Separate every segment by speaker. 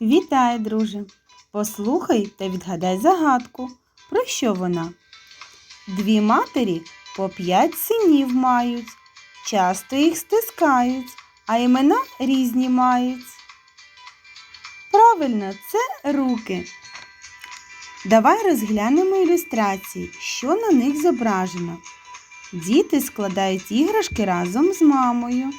Speaker 1: Вітаю, друже! Послухай та відгадай загадку. Про що вона? Дві матері по п'ять синів мають, часто їх стискають, а імена різні мають. Правильно, це руки. Давай розглянемо ілюстрації, що на них зображено. Діти складають іграшки разом з мамою.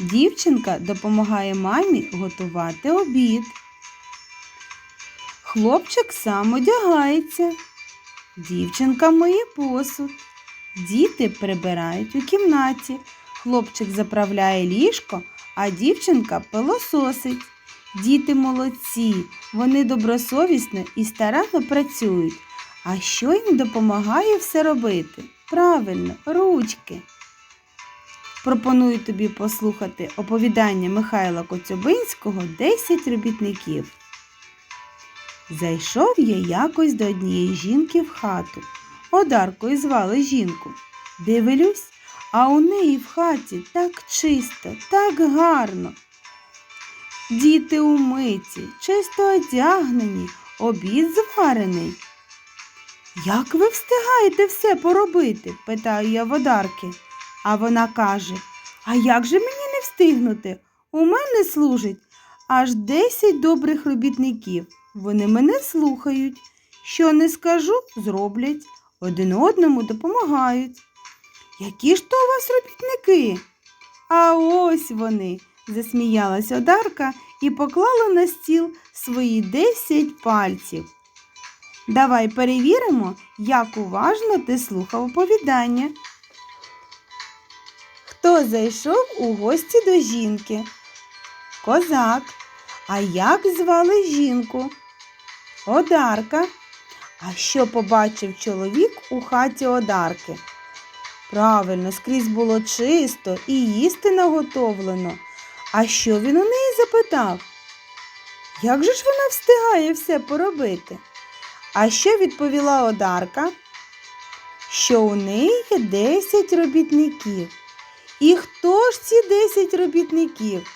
Speaker 1: Дівчинка допомагає мамі готувати обід. Хлопчик сам одягається. Дівчинка миє посуд. Діти прибирають у кімнаті. Хлопчик заправляє ліжко, а дівчинка пилососить. Діти молодці, вони добросовісно і старанно працюють. А що їм допомагає все робити? Правильно, ручки. Пропоную тобі послухати оповідання Михайла Коцюбинського «10 робітників. Зайшов я якось до однієї жінки в хату. Одаркою звали жінку. Дивлюсь, а у неї в хаті так чисто, так гарно. Діти умиті, чисто одягнені, обід зварений. Як ви встигаєте все поробити? питаю я водарки. А вона каже: А як же мені не встигнути? У мене служить аж десять добрих робітників. Вони мене слухають. Що не скажу, зроблять, один одному допомагають. Які ж то у вас робітники? А ось вони, засміялась Одарка і поклала на стіл свої десять пальців. Давай перевіримо, як уважно ти слухав оповідання. Хто зайшов у гості до жінки? Козак. А як звали жінку? Одарка. А що побачив чоловік у хаті Одарки? Правильно, скрізь було чисто і їсти наготовлено. А що він у неї запитав? Як же ж вона встигає все поробити? А що відповіла Одарка? Що у неї є 10 робітників. І хто ж ці 10 робітників?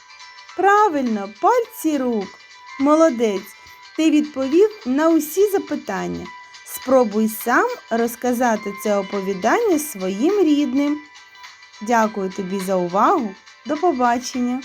Speaker 1: Правильно, пальці рук. Молодець, ти відповів на усі запитання. Спробуй сам розказати це оповідання своїм рідним. Дякую тобі за увагу. До побачення!